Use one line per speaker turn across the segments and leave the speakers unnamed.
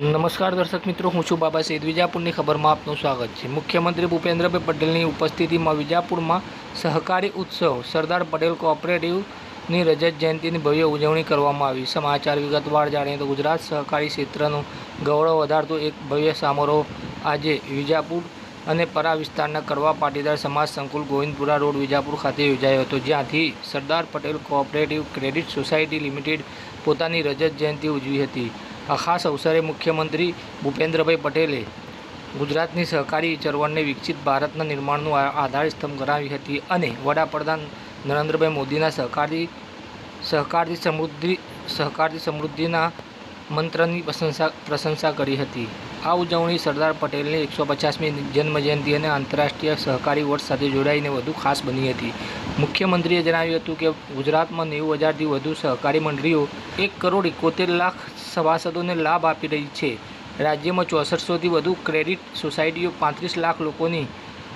નમસ્કાર દર્શક મિત્રો, હું છું બાબા સૈદ વિજાપુરની ખબરમાં આપનું સ્વાગત છે. મુખ્યમંત્રી ભૂપેન્દ્રભાઈ પટેલની ઉપસ્થિતિમાં વિજાપુરમાં સહકારી ઉત્સવ સરદાર પટેલ કોઓપરેટિવની રજત જયંતિની ભવ્ય ઉજવણી કરવામાં આવી. સમાચાર વિગતવાર જાણીએ તો ગુજરાત સહકારી ક્ષેત્રનું ગૌરવ વધારતો એક ભવ્ય સમારોહ આજે વિજાપુર અને પરા વિસ્તારના કરવા પાટીદાર સમાજ સંકુલ ગોવિંદપુરા રોડ, વિજાપુર ખાતે યોજાયો હતો. જ્યાંથી Sardar Patel cooperative credit society limited પોતાની રજત જયંતિ ઉજવી હતી. આ ખાસ અવસરે મુખ્યમંત્રી ભૂપેન્દ્રભાઈ પટેલે ગુજરાતની સહકારી ચળવળને વિકસિત ભારતના નિર્માણનું આધારસ્તંભ ગણાવી હતી અને વડાપ્રધાન નરેન્દ્રભાઈ મોદીના સહકારી સહકારથી સમૃદ્ધિ સહકારથી સમૃદ્ધિના મંત્રની પ્રશંસા પ્રશંસા કરી હતી. આ ઉજવણી સરદાર પટેલની એકસો પચાસમી જન્મજયંતિ અને આંતરરાષ્ટ્રીય સહકારી વર્ષ સાથે જોડાઈને વધુ ખાસ બની હતી. મુખ્યમંત્રીએ જણાવ્યું હતું કે, ગુજરાતમાં નેવું હજારથી વધુ સહકારી મંડળીઓ એક કરોડ એકોતેર લાખ સભાસદોને લાભ આપી રહી છે. રાજ્યમાં ચોસઠસોથી વધુ ક્રેડિટ સોસાયટીઓ, પાંત્રીસ લાખ લોકોની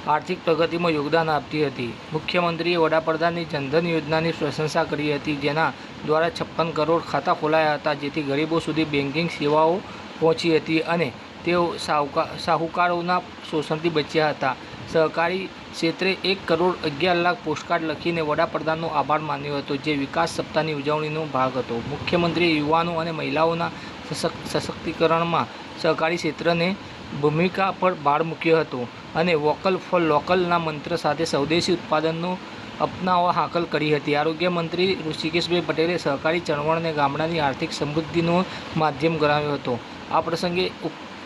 આર્થિક પ્રગતિમાં યોગદાન આપતી હતી. મુખ્યમંત્રીએ વડાપ્રધાનની જનધન યોજનાની પ્રશંસા કરી હતી, જેના દ્વારા છપ્પન કરોડ ખાતા ખોલાયા હતા, જેથી ગરીબો સુધી બેન્કિંગ સેવાઓ પહોંચી હતી અને તેઓ સાહુકા, સાહુકારોના શોષણથી બચ્યા હતા. સહકારી ક્ષેત્રે એક કરોડ અગિયાર લાખ પોસ્ટકાર્ડ લખીને વડાપ્રધાનનો આભાર માન્યો હતો, જે વિકાસ સપ્તાહની ઉજવણીનો ભાગ હતો. મુખ્યમંત્રીએ યુવાનો અને મહિલાઓના સશક્ત સશક્તિકરણમાં સહકારી ક્ષેત્રને ભૂમિકા પર ભાર મૂક્યો હતો અને વોકલ ફોર લોકલના મંત્ર સાથે સ્વદેશી ઉત્પાદનનું અપનાવવા હાકલ કરી હતી. આરોગ્ય મંત્રી ઋષિકેશભાઈ પટેલે સહકારી ચળવળને ગામડાની આર્થિક સમૃદ્ધિનું માધ્યમ ગણાવ્યો હતો. આ પ્રસંગે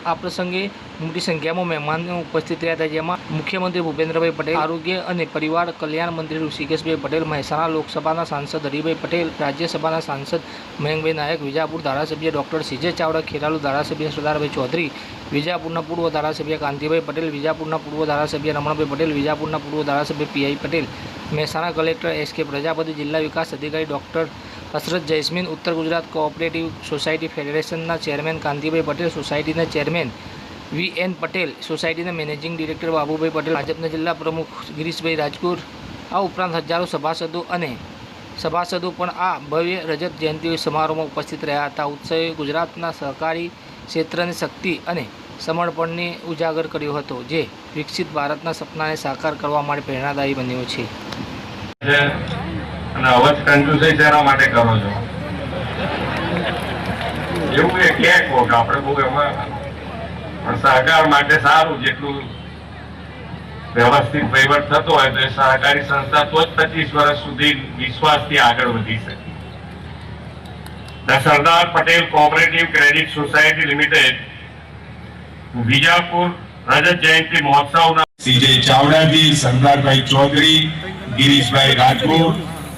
આ પ્રસંગે મોટી સંખ્યામાં મહેમાનો ઉપસ્થિત રહ્યા હતા, જેમાં મુખ્યમંત્રી ભૂપેન્દ્રભાઈ પટેલ, આરોગ્ય અને પરિવાર કલ્યાણ મંત્રી ઋષિકેશભાઈ પટેલ, મહેસાણા લોકસભાના સાંસદ હરિભાઈ પટેલ, રાજ્યસભાના સાંસદ મયંકભાઈ નાયક, વિજાપુર ધારાસભ્ય ડૉક્ટર સીજે ચાવડા, ખેરાલુ ધારાસભ્ય સરદારભાઈ ચૌધરી, વિજાપુરના પૂર્વ ધારાસભ્ય કાંતિભાઈ પટેલ, વિજાપુરના પૂર્વ ધારાસભ્ય રમણભાઈ પટેલ, વિજાપુરના પૂર્વ ધારાસભ્ય PI Patel, Mehsana collector S K Prajapati, જિલ્લા વિકાસ અધિકારી ડૉક્ટર હસરત જૈસ્મીન ઉત્તર ગુજરાત કોઓપરેટિવ સોસાયટી ફેડરેશનના ચેરમેન કાંતિભાઈ પટેલ, સોસાયટીના ચેરમેન વી એન પટેલ, સોસાયટીના મેનેજિંગ ડિરેક્ટર બાબુભાઈ પટેલ, ભાજપના જિલ્લા પ્રમુખ ગિરીશભાઈ રાજકુર, આ ઉપરાંત હજારો સભાસદો અને સભાસદો પણ આ ભવ્ય રજત જયંતિ સમારોહમાં ઉપસ્થિત રહ્યા હતા. ઉત્સવે ગુજરાતના સહકારી ક્ષેત્રની શક્તિ અને સમર્પણને ઉજાગર કર્યો હતો, જે વિકસિત ભારતના સપનાને સાકાર કરવા માટે પ્રેરણાદાયી બન્યો છે.
છે અને અવજ કંજુસાઈ શેના માટે કરો છો. એવું એ કે આપણે બહુ એમાં પણ સહકાર માટે સારું જેટલું વ્યવસ્થિત વહીવટ થતો હોય તો એ સહકારી સંસ્થા તો જ પચીસ વર્ષ સુધી વિશ્વાસથી આગળ વધી શકે. The Sardar Patel cooperative credit society limited Vijapur રજત જયંતિ મહોત્સવના
સીજે ચાવડાજી, સરદારભાઈ ચૌધરી, ગિરીશભાઈ રાજગોર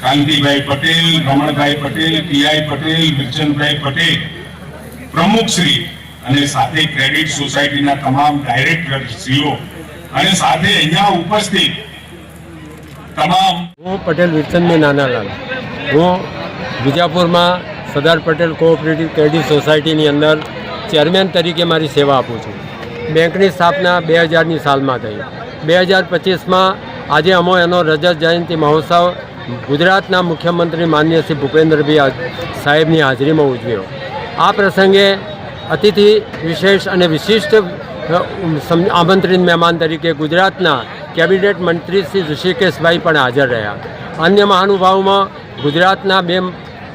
કાંતિભાઈ પટેલ, રમણભાઈ પટેલ, પીઆઈ પટેલ વિરચંદભાઈ પટેલ પ્રમુખશ્રી અને સાથે ક્રેડિટ સોસાયટીના તમામ ડાયરેક્ટરશ્રીઓ અને સાથે અહીંયા ઉપસ્થિત તમામ
હું પટેલ વિરચંદભાઈ નાનાલાલ હું વિજાપુરમાં સરદાર પટેલ કોઓપરેટિવ ક્રેડિટ સોસાયટીની અંદર ચેરમેન તરીકે મારી સેવા આપું છું. બેંકની સ્થાપના બે હજારની સાલમાં થઈ. બે હજાર પચીસમાં આજે અમો એનો રજત જયંતિ મહોત્સવ ગુજરાતના મુખ્યમંત્રી માન્ય શ્રી ભૂપેન્દ્રભાઈ સાહેબની હાજરીમાં ઉજવ્યો. આ પ્રસંગે અતિથિ વિશેષ અને વિશિષ્ટ આમંત્રિત મહેમાન તરીકે ગુજરાતના કેબિનેટ મંત્રી શ્રી ઋષિકેશભાઈ પણ હાજર રહ્યા. અન્ય મહાનુભાવોમાં ગુજરાતના બે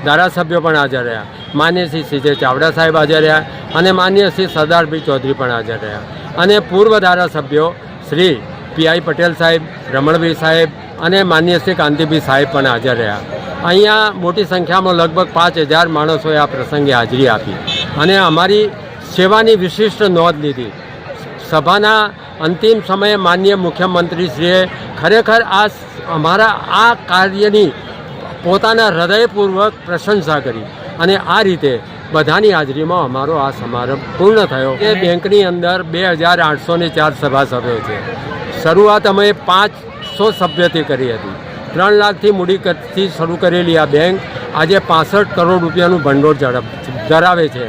ધારાસભ્યો પણ હાજર રહ્યા. માન્ય શ્રી સીજે ચાવડા સાહેબ હાજર રહ્યા અને માન્ય શ્રી સરદારભાઈ ચૌધરી પણ હાજર રહ્યા. અને પૂર્વ ધારાસભ્યો શ્રી પીઆઈ પટેલ સાહેબ, રમણભાઈ સાહેબ અને માન્ય શ્રી કાંતિભાઈ સાહેબ પણ હાજર રહ્યા. અહીંયા મોટી સંખ્યામાં લગભગ પાંચ હજાર માણસોએ આ પ્રસંગે હાજરી આપી અને અમારી સેવાની વિશિષ્ટ નોંધ લીધી. સભાના અંતિમ સમયે માન્ય મુખ્યમંત્રીશ્રીએ ખરેખર આ અમારા આ કાર્યની પોતાના હૃદયપૂર્વક પ્રશંસા કરી અને આ રીતે બધાની હાજરીમાં અમારો આ સમારંભ પૂર્ણ થયો. એ બેંકની અંદર બે હજાર આઠસો ને ચાર સભાસભ્યો છે. શરૂઆત અમે પાંચસો સભ્યથી કરી હતી. ત્રણ લાખથી મૂડીકરથી શરૂ કરેલી આ બેંક આજે પાસઠ કરોડ રૂપિયાનું ભંડોળ ધરાવે છે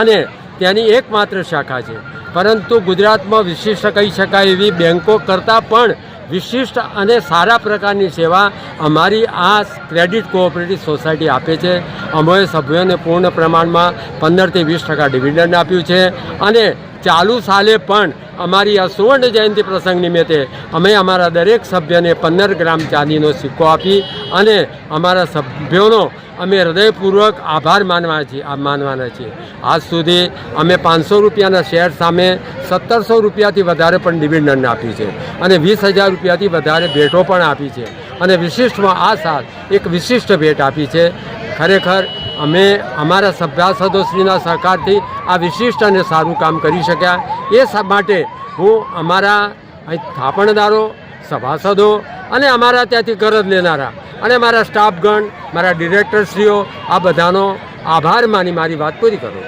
અને તેની એકમાત્ર શાખા છે. પરંતુ ગુજરાતમાં વિશિષ્ટ કહી શકાય એવી બેન્કો કરતાં પણ વિશિષ્ટ અને સારા પ્રકારની સેવા અમારી આ ક્રેડિટ કોઓપરેટિવ સોસાયટી આપે છે. અમે સભ્યોને પૂર્ણ પ્રમાણમાં પંદરથી વીસ ટકા ડિવિડન્ડ આપ્યું છે અને ચાલુ સાલે પણ અમારી આ સુવર્ણ જયંતિ પ્રસંગ નિમિત્તે અમે અમારા દરેક સભ્યને પંદર ગ્રામ ચાંદીનો સિક્કો આપી અને અમારા સભ્યોનો અમે હૃદયપૂર્વક આભાર માનવા છીએ, આ માનવાના છીએ. આજ સુધી અમે પાંચસો રૂપિયાના શેર સામે સત્તરસો રૂપિયાથી વધારે પણ ડિવિડન્ડ આપી છે અને વીસ હજાર રૂપિયાથી વધારે ભેટો પણ આપી છે. અને વિશિષ્ટમાં આ સાલ એક વિશિષ્ટ ભેટ આપી છે. ખરેખર અમે અમારા સભ્યાસદોશ્રીના સહકારથી આ વિશિષ્ટ અને સારું કામ કરી શક્યા. એ માટે હું અમારા થાપણદારો, સભાસદો અને અમારા ત્યાંથી ગરજ લેનારા અને મારા સ્ટાફગણ, મારા ડિરેક્ટરશ્રીઓ, આ બધાનો આભાર માની મારી વાત પૂરી કરું.